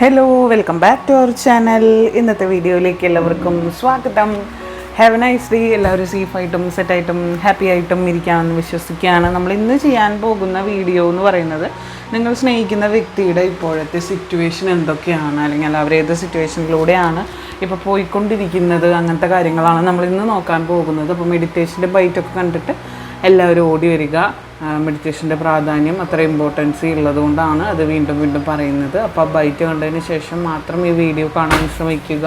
Hello welcome back to our channel ഇന്നത്തെ വീഡിയോയിലേക്ക് എല്ലാവർക്കും സ്വാഗതം. ഹാവ് എ നൈസ് ഡേ എല്ലാവരും സേഫായിട്ടും സെറ്റായിട്ടും ഹാപ്പി ആയിട്ടും ഇരിക്കാമെന്ന് വിശ്വസിക്കുകയാണ്. നമ്മൾ ഇന്ന് ചെയ്യാൻ പോകുന്ന വീഡിയോ എന്ന് പറയുന്നത് നിങ്ങൾ സ്നേഹിക്കുന്ന വ്യക്തിയുടെ ഇപ്പോഴത്തെ സിറ്റുവേഷൻ എന്തൊക്കെയാണ്? അല്ലെങ്കിൽ അവർ ഏത് സിറ്റുവേഷനിലൂടെയാണ് ഇപ്പോൾ പോയിക്കൊണ്ടിരിക്കുന്നത്? അങ്ങനത്തെ കാര്യങ്ങളാണ് നമ്മൾ ഇന്ന് നോക്കാൻ പോകുന്നത്. അപ്പോൾ മെഡിറ്റേഷന്റെ ബൈറ്റൊക്കെ കണ്ടിട്ട് എല്ലാവരും ഓടി വരിക. മെഡിറ്റേഷന്റെ പ്രാധാന്യം അത്ര ഇമ്പോർട്ടൻസി ഉള്ളതുകൊണ്ടാണ് അത് വീണ്ടും വീണ്ടും പറയുന്നത്. അപ്പോൾ ബൈറ്റ് കണ്ടതിന് ശേഷം മാത്രം ഈ വീഡിയോ കാണാൻ ശ്രമിക്കുക.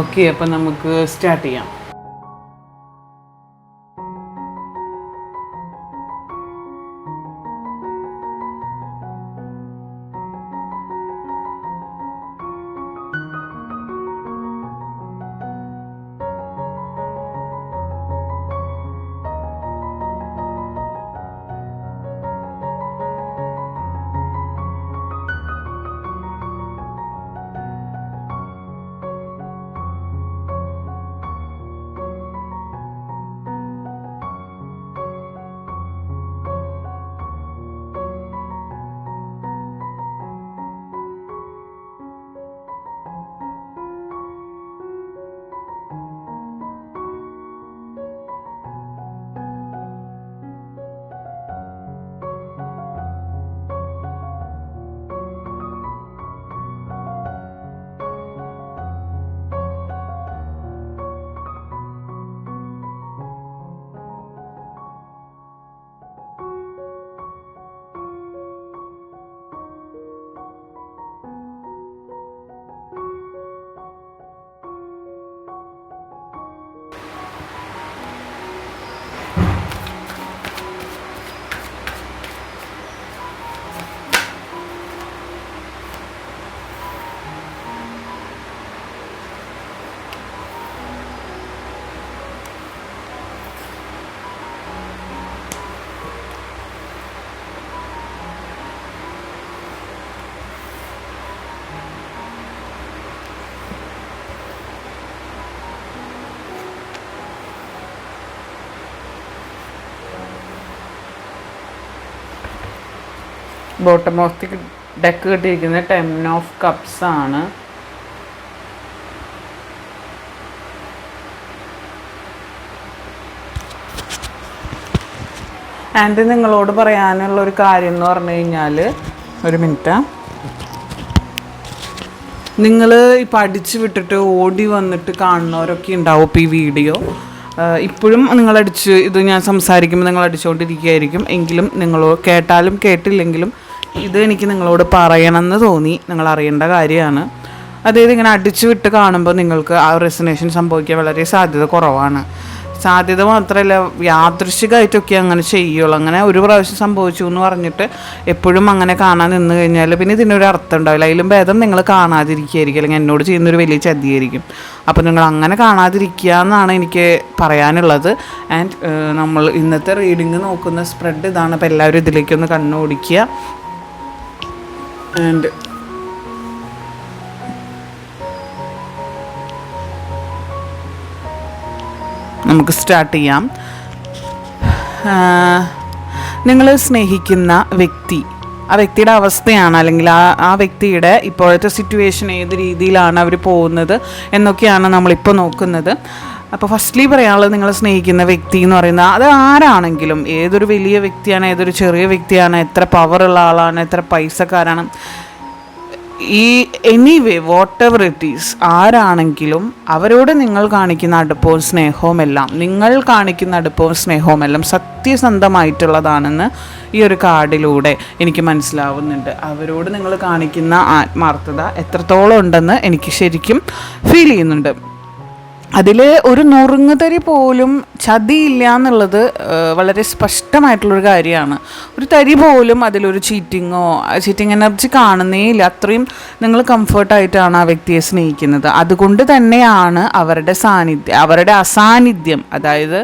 ഓക്കെ അപ്പം നമുക്ക് സ്റ്റാർട്ട് ചെയ്യാം. ബോട്ടം ഓഫ് ദി ഡെക്ക് കിട്ടിയിരിക്കുന്നത് ടെൻ ഓഫ് കപ്സ് ആണ്. ആൻഡ് നിങ്ങളോട് പറയാനുള്ള ഒരു കാര്യം എന്ന് പറഞ്ഞു കഴിഞ്ഞാൽ ഒരു മിനിറ്റ്. നിങ്ങൾ ഇപ്പം അടിച്ച് വിട്ടിട്ട് ഓടി വന്നിട്ട് കാണുന്നവരൊക്കെ ഉണ്ടാവും ഇപ്പോൾ ഈ വീഡിയോ. ഇപ്പോഴും നിങ്ങളടിച്ച് ഇത് ഞാൻ സംസാരിക്കുമ്പോൾ നിങ്ങൾ അടിച്ചുകൊണ്ടിരിക്കുകയായിരിക്കും എങ്കിലും നിങ്ങൾ കേട്ടാലും കേട്ടില്ലെങ്കിലും ഇത് എനിക്ക് നിങ്ങളോട് പറയണമെന്ന് തോന്നി. നിങ്ങൾ അറിയേണ്ട കാര്യമാണ്. അതായത് ഇങ്ങനെ അടിച്ചു വിട്ട് കാണുമ്പോൾ നിങ്ങൾക്ക് ആ റെസിനേഷൻ സംഭവിക്കാൻ വളരെ സാധ്യത കുറവാണ്. സാധ്യത മാത്രമല്ല യാദൃശികമായിട്ടൊക്കെ അങ്ങനെ ചെയ്യുള്ളൂ. അങ്ങനെ ഒരു പ്രാവശ്യം സംഭവിച്ചു എന്ന് പറഞ്ഞിട്ട് എപ്പോഴും അങ്ങനെ കാണാൻ നിന്ന് കഴിഞ്ഞാൽ പിന്നെ ഇതിനൊരു അർത്ഥം ഉണ്ടാവില്ല. അതിലും ഭേദം നിങ്ങൾ കാണാതിരിക്കുകയായിരിക്കും. അല്ലെങ്കിൽ എന്നോട് ചെയ്യുന്നൊരു വലിയ ചതിയായിരിക്കും. അപ്പോൾ നിങ്ങൾ അങ്ങനെ കാണാതിരിക്കുക എന്നാണ് എനിക്ക് പറയാനുള്ളത്. ആൻഡ് നമ്മൾ ഇന്നത്തെ റീഡിങ് നോക്കുന്ന സ്പ്രെഡ് ഇതാണ്. അപ്പോൾ എല്ലാവരും ഇതിലേക്കൊന്ന് കണ്ണോടിക്കുക. ആൻഡ് നമുക്ക് സ്റ്റാർട്ട് ചെയ്യാം. നിങ്ങൾ സ്നേഹിക്കുന്ന വ്യക്തി ആ വ്യക്തിയുടെ അവസ്ഥയാണ് അല്ലെങ്കിൽ ആ ആ വ്യക്തിയുടെ ഇപ്പോഴത്തെ സിറ്റുവേഷൻ ഏത് രീതിയിലാണ് അവർ പോകുന്നത് എന്നൊക്കെയാണ് നമ്മളിപ്പോൾ നോക്കുന്നത്. അപ്പോൾ ഫസ്റ്റ്ലി പറയാനുള്ളത് നിങ്ങൾ സ്നേഹിക്കുന്ന വ്യക്തി എന്ന് പറയുന്നത് അത് ആരാണെങ്കിലും ഏതൊരു വലിയ വ്യക്തിയാണ് ഏതൊരു ചെറിയ വ്യക്തിയാണ് എത്ര പവറുള്ള ആളാണ് എത്ര പൈസക്കാരാണ് ഈ anyway whatever it is ആരാണെങ്കിലും അവരോട് നിങ്ങൾ കാണിക്കുന്ന അടുപ്പവും സ്നേഹവും എല്ലാം നിങ്ങൾ കാണിക്കുന്ന അടുപ്പവും സ്നേഹവും എല്ലാം സത്യസന്ധമായിട്ടുള്ളതാണെന്ന് ഈ ഒരു കാർഡിലൂടെ എനിക്ക് മനസ്സിലാവുന്നുണ്ട്. അവരോട് നിങ്ങൾ കാണിക്കുന്ന ആത്മാർത്ഥത എത്രത്തോളം ഉണ്ടെന്ന് എനിക്ക് ശരിക്കും ഫീൽ ചെയ്യുന്നുണ്ട്. അതിൽ ഒരു നുറുങ്ങുതരി പോലും ചതിയില്ല എന്നുള്ളത് വളരെ സ്പഷ്ടമായിട്ടുള്ളൊരു കാര്യമാണ്. ഒരു തരി പോലും അതിലൊരു ചീറ്റിങ്ങോ ചീറ്റിംഗ് എനർജി കാണുന്നേ ഇല്ല അത്രയും നിങ്ങൾ കംഫർട്ടായിട്ടാണ് ആ വ്യക്തിയെ സ്നേഹിക്കുന്നത്. അതുകൊണ്ട് തന്നെയാണ് അവരുടെ സാന്നിധ്യം അവരുടെ അസാന്നിധ്യം. അതായത്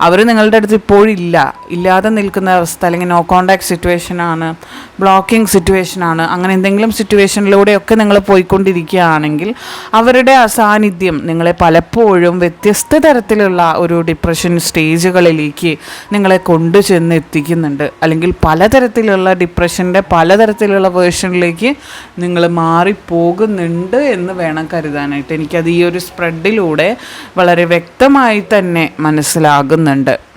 അവർ നിങ്ങളുടെ അടുത്ത് ഇപ്പോഴില്ല. ഇല്ലാതെ നിൽക്കുന്ന അവസ്ഥ അല്ലെങ്കിൽ നോ കോണ്ടാക്ട് സിറ്റുവേഷൻ ആണ് ബ്ലോക്കിംഗ് സിറ്റുവേഷൻ ആണ് അങ്ങനെ എന്തെങ്കിലും സിറ്റുവേഷനിലൂടെയൊക്കെ നിങ്ങൾ പോയിക്കൊണ്ടിരിക്കുകയാണെങ്കിൽ അവരുടെ അസാന്നിധ്യം നിങ്ങളെ പലപ്പോഴും വ്യത്യസ്ത തരത്തിലുള്ള ഒരു ഡിപ്രഷൻ സ്റ്റേജുകളിലേക്ക് നിങ്ങളെ കൊണ്ടു ചെന്ന് എത്തിക്കുന്നുണ്ട് അല്ലെങ്കിൽ പലതരത്തിലുള്ള ഡിപ്രഷന്റെ പലതരത്തിലുള്ള വേർഷനിലേക്ക് നിങ്ങൾ മാറിപ്പോകുന്നുണ്ട് എന്ന് വേണം കരുതാനായിട്ട്. എനിക്കത് ഈ ഒരു സ്പ്രെഡിലൂടെ വളരെ വ്യക്തമായി തന്നെ മനസ്സിലാകുന്നുണ്ട്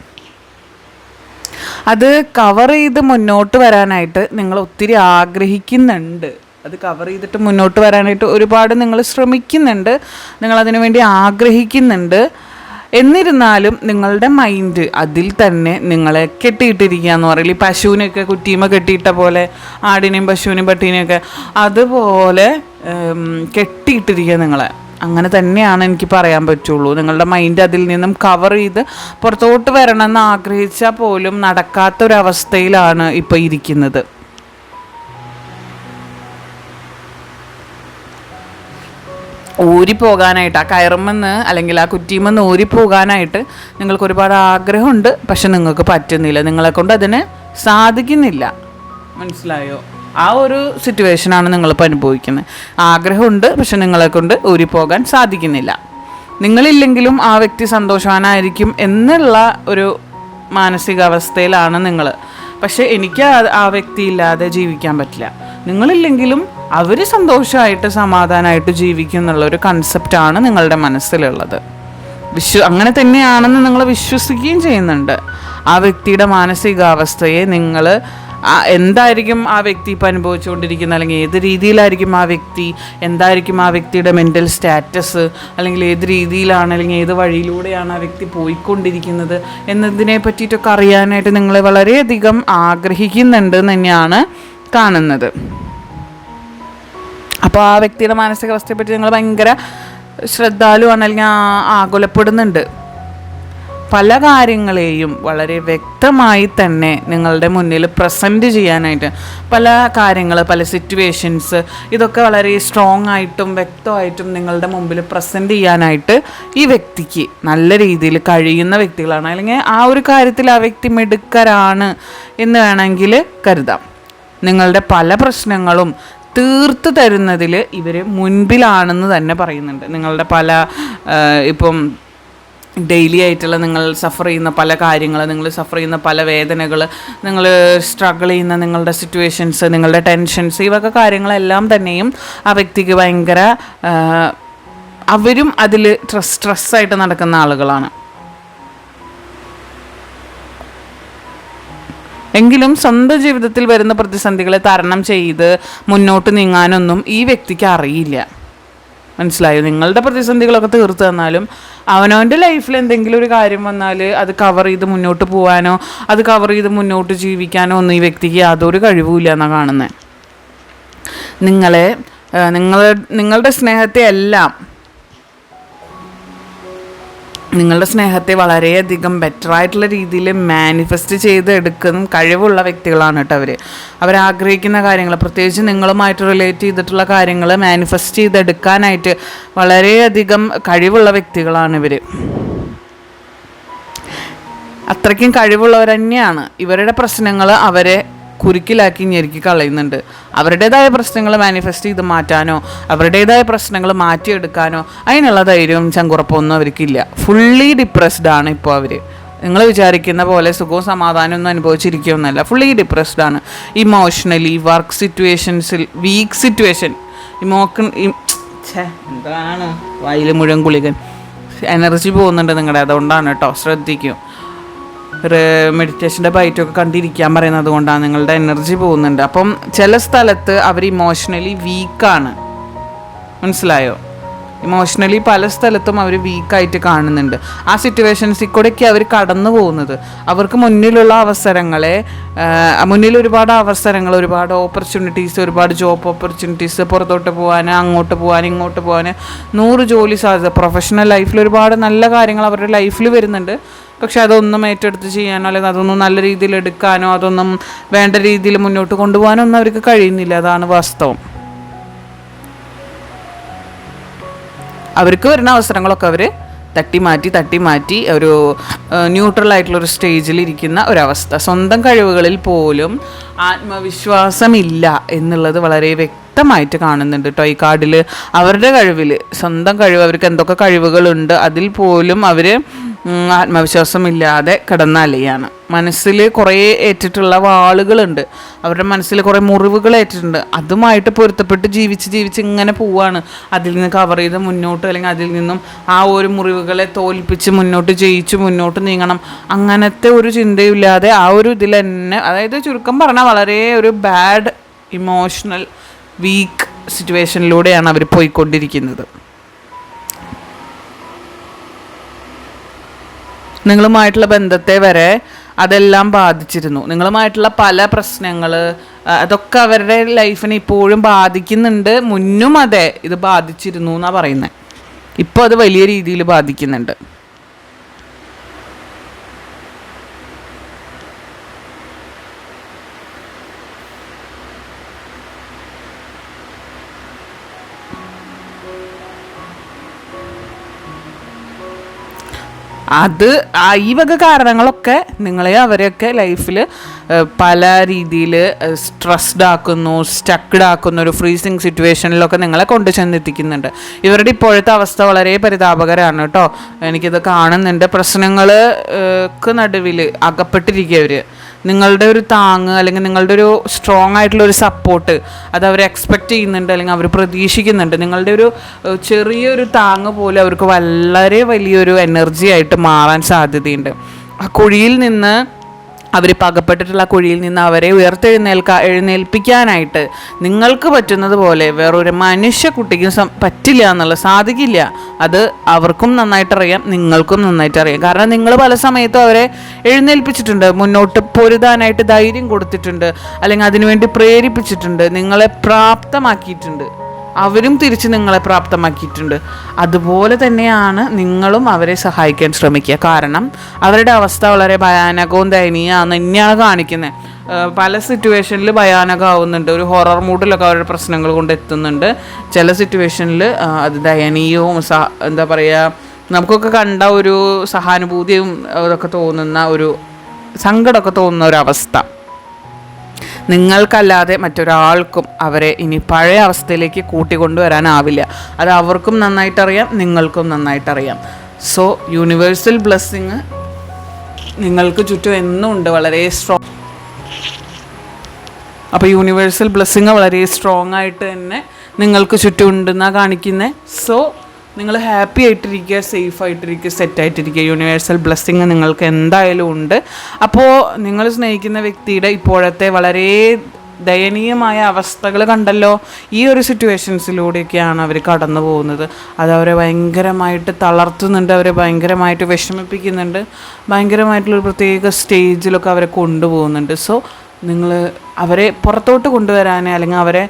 അത് കവർ ചെയ്ത് മുന്നോട്ട് വരാനായിട്ട് നിങ്ങൾ ഒത്തിരി ആഗ്രഹിക്കുന്നുണ്ട്. അത് കവർ ചെയ്തിട്ട് മുന്നോട്ട് വരാനായിട്ട് ഒരുപാട് നിങ്ങൾ ശ്രമിക്കുന്നുണ്ട്. നിങ്ങൾ അതിനു വേണ്ടി ആഗ്രഹിക്കുന്നുണ്ട്. എന്നിരുന്നാലും നിങ്ങളുടെ മൈൻഡ് അതിൽ തന്നെ നിങ്ങളെ കെട്ടിയിട്ടിരിക്കുക എന്ന് പറയില്ല ഈ പശുവിനെയൊക്കെ കുറ്റീമ കെട്ടിയിട്ട പോലെ ആടിനെയും പശുവിനെയും പട്ടീനെയൊക്കെ അതുപോലെ കെട്ടിയിട്ടിരിക്കുക നിങ്ങളെ. അങ്ങനെ തന്നെയാണ് എനിക്ക് പറയാൻ പറ്റുള്ളൂ. നിങ്ങളുടെ മൈൻഡ് അതിൽ നിന്നും കവർ ചെയ്ത് പുറത്തോട്ട് വരണമെന്ന് ആഗ്രഹിച്ചാൽ പോലും നടക്കാത്തൊരവസ്ഥയിലാണ് ഇപ്പോൾ ഇരിക്കുന്നത്. ഊരിപ്പോകാനായിട്ട് ആ കയറുമെന്ന് അല്ലെങ്കിൽ ആ കുറ്റിയുമെന്ന് ഊരിപ്പോകാനായിട്ട് നിങ്ങൾക്ക് ഒരുപാട് ആഗ്രഹമുണ്ട്. പക്ഷെ നിങ്ങൾക്ക് പറ്റുന്നില്ല. നിങ്ങളെക്കൊണ്ട് അതിന് സാധിക്കുന്നില്ല. മനസ്സിലായോ? ആ ഒരു സിറ്റുവേഷനാണ് നിങ്ങളിപ്പോൾ അനുഭവിക്കുന്നത്. ആഗ്രഹമുണ്ട് പക്ഷെ നിങ്ങളെ കൊണ്ട് ഊരിപ്പോകാൻ സാധിക്കുന്നില്ല. നിങ്ങളില്ലെങ്കിലും ആ വ്യക്തി സന്തോഷവാനായിരിക്കും എന്നുള്ള ഒരു മാനസികാവസ്ഥയിലാണ് നിങ്ങൾ. പക്ഷെ എനിക്ക് ആ- വ്യക്തി ഇല്ലാതെ ജീവിക്കാൻ പറ്റില്ല. നിങ്ങളില്ലെങ്കിലും അവർ സന്തോഷമായിട്ട് സമാധാനമായിട്ട് ജീവിക്കും എന്നുള്ള ഒരു കൺസെപ്റ്റാണ് നിങ്ങളുടെ മനസ്സിലുള്ളത്. വിശ്വ അങ്ങനെ തന്നെയാണെന്ന് നിങ്ങൾ വിശ്വസിക്കുകയും ചെയ്യുന്നുണ്ട്. ആ വ്യക്തിയുടെ മാനസികാവസ്ഥയെ നിങ്ങൾ എന്തായിരിക്കും ആ വ്യക്തി ഇപ്പം അനുഭവിച്ചുകൊണ്ടിരിക്കുന്നത്? അല്ലെങ്കിൽ ഏത് രീതിയിലായിരിക്കും ആ വ്യക്തി? എന്തായിരിക്കും ആ വ്യക്തിയുടെ മെന്റൽ സ്റ്റാറ്റസ് അല്ലെങ്കിൽ ഏത് രീതിയിലാണ് അല്ലെങ്കിൽ ഏത് വഴിയിലൂടെയാണ് ആ വ്യക്തി പോയിക്കൊണ്ടിരിക്കുന്നത്? എന്നതിനെ പറ്റിയിട്ടൊക്കെ അറിയാനായിട്ട് നിങ്ങൾ വളരെയധികം ആഗ്രഹിക്കുന്നുണ്ട് തന്നെയാണ് കാണുന്നത്. അപ്പോൾ ആ വ്യക്തിയുടെ മാനസികാവസ്ഥയെ പറ്റി നിങ്ങൾ ഭയങ്കര ശ്രദ്ധാലുവാണ് അല്ലെങ്കിൽ ആ- ആകുലപ്പെടുന്നുണ്ട്. പല കാര്യങ്ങളെയും വളരെ വ്യക്തമായി തന്നെ നിങ്ങളുടെ മുന്നിൽ പ്രസന്റ് ചെയ്യാനായിട്ട് പല കാര്യങ്ങൾ പല സിറ്റുവേഷൻസ് ഇതൊക്കെ വളരെ സ്ട്രോങ് ആയിട്ടും വ്യക്തമായിട്ടും നിങ്ങളുടെ മുമ്പിൽ പ്രസന്റ് ചെയ്യാനായിട്ട് ഈ വ്യക്തിക്ക് നല്ല രീതിയിൽ കഴിയുന്ന വ്യക്തികളാണ്. അല്ലെങ്കിൽ ആ ഒരു കാര്യത്തിൽ ആ വ്യക്തി മിടുക്കരാണ് എന്ന് വേണമെങ്കിൽ കരുതാം. നിങ്ങളുടെ പല പ്രശ്നങ്ങളും തീർത്ത് തരുന്നതിൽ ഇവർ മുൻപിലാണെന്ന് തന്നെ പറയുന്നുണ്ട്. നിങ്ങളുടെ പല ഇപ്പം ഡെയിലി ആയിട്ടുള്ള നിങ്ങൾ സഫർ ചെയ്യുന്ന പല കാര്യങ്ങൾ നിങ്ങൾ സഫർ ചെയ്യുന്ന പല വേദനകൾ നിങ്ങൾ സ്ട്രഗിൾ ചെയ്യുന്ന നിങ്ങളുടെ സിറ്റുവേഷൻസ് നിങ്ങളുടെ ടെൻഷൻസ് ഇവയൊക്കെ കാര്യങ്ങളെല്ലാം തന്നെയും ആ വ്യക്തിക്ക് ഭയങ്കര അവരും അതിൽ സ്ട്രെസ് സ്ട്രെസ്സായിട്ട് നടക്കുന്ന ആളുകളാണ്. എങ്കിലും സ്വന്തം ജീവിതത്തിൽ വരുന്ന പ്രതിസന്ധികളെ തരണം ചെയ്ത് മുന്നോട്ട് നീങ്ങാനൊന്നും ഈ വ്യക്തിക്ക് അറിയില്ല. മനസ്സിലായോ? നിങ്ങളുടെ പ്രതിസന്ധികളൊക്കെ തീർത്തു തന്നാലും അവനവന്റെ ലൈഫിൽ എന്തെങ്കിലും ഒരു കാര്യം വന്നാൽ അത് കവർ ചെയ്ത് മുന്നോട്ട് പോകാനോ അത് കവർ ചെയ്ത് മുന്നോട്ട് ജീവിക്കാനോ ഒന്നും ഈ വ്യക്തിക്ക് യാതൊരു കഴിവുമില്ല എന്നാണ് കാണുന്നത് നിങ്ങളെ നിങ്ങളെ നിങ്ങളുടെ സ്നേഹത്തെ എല്ലാം നിങ്ങളുടെ സ്നേഹത്തെ വളരെയധികം ബെറ്റർ ആയിട്ടുള്ള രീതിയിൽ മാനിഫെസ്റ്റ് ചെയ്ത് എടുക്കുന്ന കഴിവുള്ള വ്യക്തികളാണ് കേട്ടോ അവർ അവരാഗ്രഹിക്കുന്ന കാര്യങ്ങൾ പ്രത്യേകിച്ച് നിങ്ങളുമായിട്ട് റിലേറ്റ് ചെയ്തിട്ടുള്ള കാര്യങ്ങൾ മാനിഫെസ്റ്റ് ചെയ്തെടുക്കാനായിട്ട് വളരെയധികം കഴിവുള്ള വ്യക്തികളാണ് ഇവർ അത്രയ്ക്കും കഴിവുള്ളവർ തന്നെയാണ്. ഇവരുടെ പ്രശ്നങ്ങൾ അവരെ കുരുക്കിലാക്കി ഞെരുക്കി കളയുന്നുണ്ട്. അവരുടേതായ പ്രശ്നങ്ങൾ മാനിഫെസ്റ്റ് ചെയ്ത് മാറ്റാനോ അവരുടേതായ പ്രശ്നങ്ങൾ മാറ്റിയെടുക്കാനോ അതിനുള്ള ധൈര്യവും ചങ്കുറപ്പൊന്നും അവർക്കില്ല. ഫുള്ളി ഡിപ്രസ്ഡ് ആണ് ഇപ്പോൾ അവർ നിങ്ങൾ വിചാരിക്കുന്ന പോലെ സുഖവും സമാധാനവും ഒന്നും അനുഭവിച്ചിരിക്കുകയൊന്നുമല്ല ഫുള്ളി ഡിപ്രസ്ഡ് ആണ്. ഇമോഷണലി വർക്ക് സിറ്റുവേഷൻസിൽ വീക്ക് സിറ്റുവേഷൻ ഇമോക്ക് എന്താണ്? വായിൽ മുഴുവൻ കുളികൻ എനർജി പോകുന്നുണ്ട് നിങ്ങളുടെ അതുകൊണ്ടാണ് കേട്ടോ. ശ്രദ്ധിക്കും. മെഡിറ്റേഷന്റെ ബൈറ്റൊക്കെ കണ്ടിരിക്കാൻ പറയുന്നത് കൊണ്ടാണ് നിങ്ങളുടെ എനർജി പോകുന്നുണ്ട്. അപ്പം ചില സ്ഥലത്ത് അവർ ഇമോഷണലി വീക്കാണ് മനസ്സിലായോ? ഇമോഷണലി പല സ്ഥലത്തും അവർ വീക്കായിട്ട് കാണുന്നുണ്ട്. ആ സിറ്റുവേഷൻസിൽ കൂടെയൊക്കെ അവർ കടന്നു പോകുന്നത്. അവർക്ക് മുന്നിലുള്ള അവസരങ്ങളെ മുന്നിൽ ഒരുപാട് അവസരങ്ങൾ ഒരുപാട് ഓപ്പർച്യൂണിറ്റീസ് ഒരുപാട് ജോബ് ഓപ്പർച്യൂണിറ്റീസ് പുറത്തോട്ട് പോകാൻ അങ്ങോട്ട് പോകാൻ ഇങ്ങോട്ട് പോകാൻ നൂറ് ജോലി സാധ്യത. പ്രൊഫഷണൽ ലൈഫിൽ ഒരുപാട് നല്ല കാര്യങ്ങൾ അവരുടെ ലൈഫിൽ വരുന്നുണ്ട്. പക്ഷെ അതൊന്നും ഏറ്റെടുത്ത് ചെയ്യാനോ അല്ലെങ്കിൽ അതൊന്നും നല്ല രീതിയിൽ എടുക്കാനോ അതൊന്നും വേണ്ട രീതിയിൽ മുന്നോട്ട് കൊണ്ടുപോകാനോ ഒന്നും അവർക്ക് കഴിയുന്നില്ല. അതാണ് വാസ്തവം. അവർക്ക് വരുന്ന അവസരങ്ങളൊക്കെ അവർ തട്ടി മാറ്റി തട്ടി മാറ്റി ഒരു ന്യൂട്രൽ ആയിട്ടുള്ള ഒരു സ്റ്റേജിൽ ഇരിക്കുന്ന ഒരവസ്ഥ. സ്വന്തം കഴിവുകളിൽ പോലും ആത്മവിശ്വാസമില്ല എന്നുള്ളത് വളരെ വ്യക്തമായിട്ട് കാണുന്നുണ്ട് കേട്ടോ ഈ കാർഡിൽ അവരുടെ കഴിവിൽ സ്വന്തം കഴിവ് അവർക്ക് എന്തൊക്കെ കഴിവുകളുണ്ട് അതിൽ പോലും അവർ ആത്മവിശ്വാസമില്ലാതെ കടന്നലയാണ് മനസ്സിൽ കുറേ ഏറ്റിട്ടുള്ള വാളുകളുണ്ട്. അവരുടെ മനസ്സിൽ കുറേ മുറിവുകൾ ഏറ്റിട്ടുണ്ട്. അതുമായിട്ട് പൊരുത്തപ്പെട്ട് ജീവിച്ച് ജീവിച്ച് ഇങ്ങനെ പോവാണ്. അതിൽ നിന്ന് കവർ ചെയ്ത് മുന്നോട്ട് അല്ലെങ്കിൽ അതിൽ നിന്നും ആ ഒരു മുറിവുകളെ തോൽപ്പിച്ച് മുന്നോട്ട് ജയിച്ച് മുന്നോട്ട് നീങ്ങണം. അങ്ങനത്തെ ഒരു ചിന്തയില്ലാതെ ആ ഒരു ഇതിൽ തന്നെ അതായത് ചുരുക്കം പറഞ്ഞാൽ വളരെ ഒരു ബാഡ് ഇമോഷണൽ വീക്ക് സിറ്റുവേഷനിലൂടെയാണ് അവർ പോയിക്കൊണ്ടിരിക്കുന്നത്. നിങ്ങളുമായിട്ടുള്ള ബന്ധത്തെ വരെ അതെല്ലാം ബാധിച്ചിരുന്നു. നിങ്ങളുമായിട്ടുള്ള പല പ്രശ്നങ്ങൾ അതൊക്കെ അവരുടെ ലൈഫിനെ ഇപ്പോഴും ബാധിക്കുന്നുണ്ട്. മുന്നും അതെ ഇത് ബാധിച്ചിരുന്നു എന്നാണ് പറയുന്നത് ഇപ്പോൾ അത് വലിയ രീതിയിൽ ബാധിക്കുന്നുണ്ട്. അത് ഈ വക കാരണങ്ങളൊക്കെ നിങ്ങളെ അവരെയൊക്കെ ലൈഫിൽ പല രീതിയിൽ സ്ട്രെസ്ഡ് ആക്കുന്നു സ്റ്റക്ഡ് ആക്കുന്നു ഒരു ഫ്രീസിങ് സിറ്റുവേഷനിലൊക്കെ നിങ്ങളെ കൊണ്ട് ചെന്നെത്തിക്കുന്നുണ്ട്. ഇവരുടെ ഇപ്പോഴത്തെ അവസ്ഥ വളരെ പരിതാപകരമാണ് കേട്ടോ. എനിക്കിത് കാണുന്നുണ്ട്. പ്രശ്നങ്ങൾക്ക് നടുവിൽ അകപ്പെട്ടിരിക്കുക അവർ നിങ്ങളുടെ ഒരു താങ്ങ് അല്ലെങ്കിൽ നിങ്ങളുടെ ഒരു സ്ട്രോങ് ആയിട്ടുള്ള ഒരു സപ്പോർട്ട് അത് അവർ എക്സ്പെക്റ്റ് ചെയ്യുന്നുണ്ട് അല്ലെങ്കിൽ അവർ പ്രതീക്ഷിക്കുന്നുണ്ട്. നിങ്ങളുടെ ഒരു ചെറിയൊരു താങ്ങ് പോലും അവർക്ക് വളരെ വലിയൊരു എനർജി ആയിട്ട് മാറാൻ സാധ്യതയുണ്ട്. ആ കുഴിയിൽ നിന്ന് അവർ പകപ്പെട്ടിട്ടുള്ള കുഴിയിൽ നിന്ന് അവരെ ഉയർത്തെഴുന്നേൽക്ക എഴുന്നേൽപ്പിക്കാനായിട്ട് നിങ്ങൾക്ക് പറ്റുന്നത് പോലെ വേറൊരു മനുഷ്യ കുട്ടിക്കും പറ്റില്ല എന്നുള്ള സാധിക്കില്ല. അത് അവർക്കും നന്നായിട്ട് അറിയാം നിങ്ങൾക്കും നന്നായിട്ട് അറിയാം കാരണം നിങ്ങൾ പല സമയത്തും അവരെ എഴുന്നേൽപ്പിച്ചിട്ടുണ്ട് മുന്നോട്ട് പൊരുതാനായിട്ട് ധൈര്യം കൊടുത്തിട്ടുണ്ട് അല്ലെങ്കിൽ അതിനുവേണ്ടി പ്രേരിപ്പിച്ചിട്ടുണ്ട് നിങ്ങളെ പ്രാപ്തമാക്കിയിട്ടുണ്ട്. അവരും തിരിച്ച് നിങ്ങളെ പ്രാപ്തമാക്കിയിട്ടുണ്ട്. അതുപോലെ തന്നെയാണ് നിങ്ങളും അവരെ സഹായിക്കാൻ ശ്രമിക്കുക. കാരണം അവരുടെ അവസ്ഥ വളരെ ഭയാനകവും ദയനീയമാണ് തന്നെയാണ് കാണിക്കുന്നത് പല സിറ്റുവേഷനിൽ ഭയാനകമാവുന്നുണ്ട്. ഒരു ഹൊറർ മൂഡിലൊക്കെ അവരുടെ പ്രശ്നങ്ങൾ കൊണ്ട് എത്തുന്നുണ്ട്. ചില സിറ്റുവേഷനിൽ അത് ദയനീയവും എന്താ പറയുക നമുക്കൊക്കെ കണ്ട ഒരു സഹാനുഭൂതിയും അതൊക്കെ തോന്നുന്ന ഒരു സങ്കടമൊക്കെ തോന്നുന്ന ഒരവസ്ഥ നിങ്ങൾക്കല്ലാതെ മറ്റൊരാൾക്കും അവരെ ഇനി പഴയ അവസ്ഥയിലേക്ക് കൂട്ടിക്കൊണ്ടുവരാനാവില്ല. അത് അവർക്കും നന്നായിട്ടറിയാം നിങ്ങൾക്കും നന്നായിട്ടറിയാം. സോ യൂണിവേഴ്സൽ ബ്ലെസ്സിങ് നിങ്ങൾക്ക് ചുറ്റും എന്നും ഉണ്ട് വളരെ സ്ട്രോങ് അപ്പോൾ യൂണിവേഴ്സൽ ബ്ലെസ്സിങ് വളരെ സ്ട്രോങ് ആയിട്ട് തന്നെ നിങ്ങൾക്ക് ചുറ്റും ഉണ്ടെന്നാണ് കാണിക്കുന്നത് സോ നിങ്ങൾ ഹാപ്പി ആയിട്ടിരിക്കുക സേഫ് ആയിട്ടിരിക്കുക സെറ്റ് ആയിട്ടിരിക്കുക. യൂണിവേഴ്സൽ ബ്ലെസ്സിങ് നിങ്ങൾക്ക് എന്തായാലും ഉണ്ട്. അപ്പോൾ നിങ്ങൾ സ്നേഹിക്കുന്ന വ്യക്തിയുടെ ഇപ്പോഴത്തെ വളരെ ദയനീയമായ അവസ്ഥകൾ കണ്ടല്ലോ. ഈ ഒരു സിറ്റുവേഷൻസിലൂടെയൊക്കെയാണ് അവർ കടന്നു പോകുന്നത്. അത് അവരെ ഭയങ്കരമായിട്ട് തളർത്തുന്നുണ്ട് അവരെ ഭയങ്കരമായിട്ട് വിഷമിപ്പിക്കുന്നുണ്ട്. ഭയങ്കരമായിട്ടുള്ളൊരു പ്രത്യേക സ്റ്റേജിലൊക്കെ അവരെ കൊണ്ടുപോകുന്നുണ്ട്. സോ നിങ്ങൾ അവരെ പുറത്തോട്ട് കൊണ്ടുവരാൻ അല്ലെങ്കിൽ അവരെ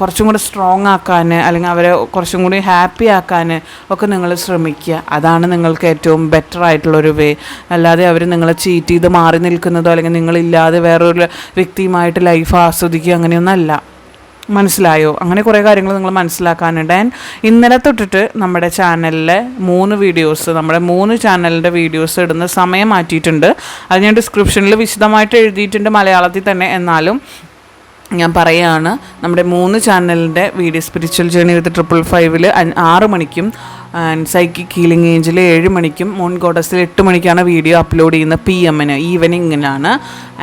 കുറച്ചും കൂടി സ്ട്രോങ് ആക്കാൻ അല്ലെങ്കിൽ അവരെ കുറച്ചും കൂടി ഹാപ്പി ആക്കാൻ ഒക്കെ നിങ്ങൾ ശ്രമിക്കുക. അതാണ് നിങ്ങൾക്ക് ഏറ്റവും ബെറ്റർ ആയിട്ടുള്ളൊരു വേ അല്ലാതെ അവർ നിങ്ങളെ ചീറ്റ് ചെയ്ത് മാറി നിൽക്കുന്നതോ അല്ലെങ്കിൽ നിങ്ങളില്ലാതെ വേറൊരു വ്യക്തിയുമായിട്ട് ലൈഫ് ആസ്വദിക്കുക അങ്ങനെയൊന്നല്ല. മനസ്സിലായോ? അങ്ങനെ കുറേ കാര്യങ്ങൾ നിങ്ങൾ മനസ്സിലാക്കാനുണ്ട്. ആൻഡ് ഇന്നലെ തൊട്ടിട്ട് നമ്മുടെ ചാനലിലെ മൂന്ന് വീഡിയോസ് നമ്മുടെ മൂന്ന് ചാനലിന്റെ വീഡിയോസ് ഇടുന്ന സമയം മാറ്റിയിട്ടുണ്ട്. അത് ഞാൻ ഡിസ്ക്രിപ്ഷനിൽ വിശദമായിട്ട് എഴുതിയിട്ടുണ്ട് മലയാളത്തിൽ തന്നെ. എന്നാലും ഞാൻ പറയുകയാണ് നമ്മുടെ മൂന്ന് ചാനലിന്റെ video spiritual journey with triple ഫൈവിൽ ആറ് മണിക്കും ആൻഡ് സൈക്കിക് ഹീലിംഗ് ഏഞ്ചിൽ ഏഴ് മണിക്കും മൂൺ ഗോഡസിൽ എട്ട് മണിക്കാണ് വീഡിയോ അപ്ലോഡ് ചെയ്യുന്നത് പി എമ്മിന് ഈവനിങ്ങിനാണ്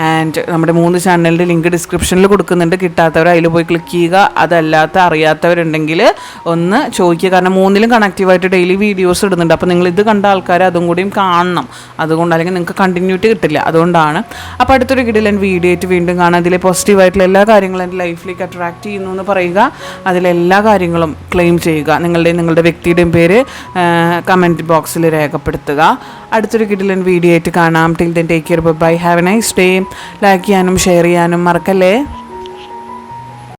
ആൻഡ് നമ്മുടെ മൂന്ന് ചാനലിന്റെ ലിങ്ക് ഡിസ്ക്രിപ്ഷനിൽ കൊടുക്കുന്നുണ്ട്. കിട്ടാത്തവർ അതിൽ പോയി ക്ലിക്ക് ചെയ്യുക. അതല്ലാത്ത അറിയാത്തവരുണ്ടെങ്കിൽ ഒന്ന് ചോദിക്കുക. കാരണം മൂന്നിലും കണക്റ്റീവായിട്ട് ഡെയിലി വീഡിയോസ് ഇടുന്നുണ്ട്. അപ്പോൾ നിങ്ങൾ ഇത് കണ്ട ആൾക്കാർ അതും കൂടിയും കാണണം. അതുകൊണ്ട് അല്ലെങ്കിൽ നിങ്ങൾക്ക് കണ്ടിന്യൂറ്റി കിട്ടില്ല. അതുകൊണ്ടാണ്. അപ്പോൾ അടുത്തൊരു കിടിലൻ വീഡിയോ ആയിട്ട് വീണ്ടും കാണാം. അതിലെ പോസിറ്റീവായിട്ടുള്ള എല്ലാ കാര്യങ്ങളും എന്റെ ലൈഫിലേക്ക് അട്രാക്റ്റ് ചെയ്യുന്നു എന്ന് പറയുക. അതിലെല്ലാ കാര്യങ്ങളും ക്ലെയിം ചെയ്യുക. നിങ്ങളുടെയും നിങ്ങളുടെ വ്യക്തിയുടെയും പേര് കമന്റ് ബോക്സിൽ രേഖപ്പെടുത്തുക. അടുത്തൊരു കിടിലൻ വീഡിയോ ആയിട്ട് കാണാം. Till then take care bye have a nice day like ചെയ്യാനും ഷെയർ ചെയ്യാനും മറക്കല്ലേ?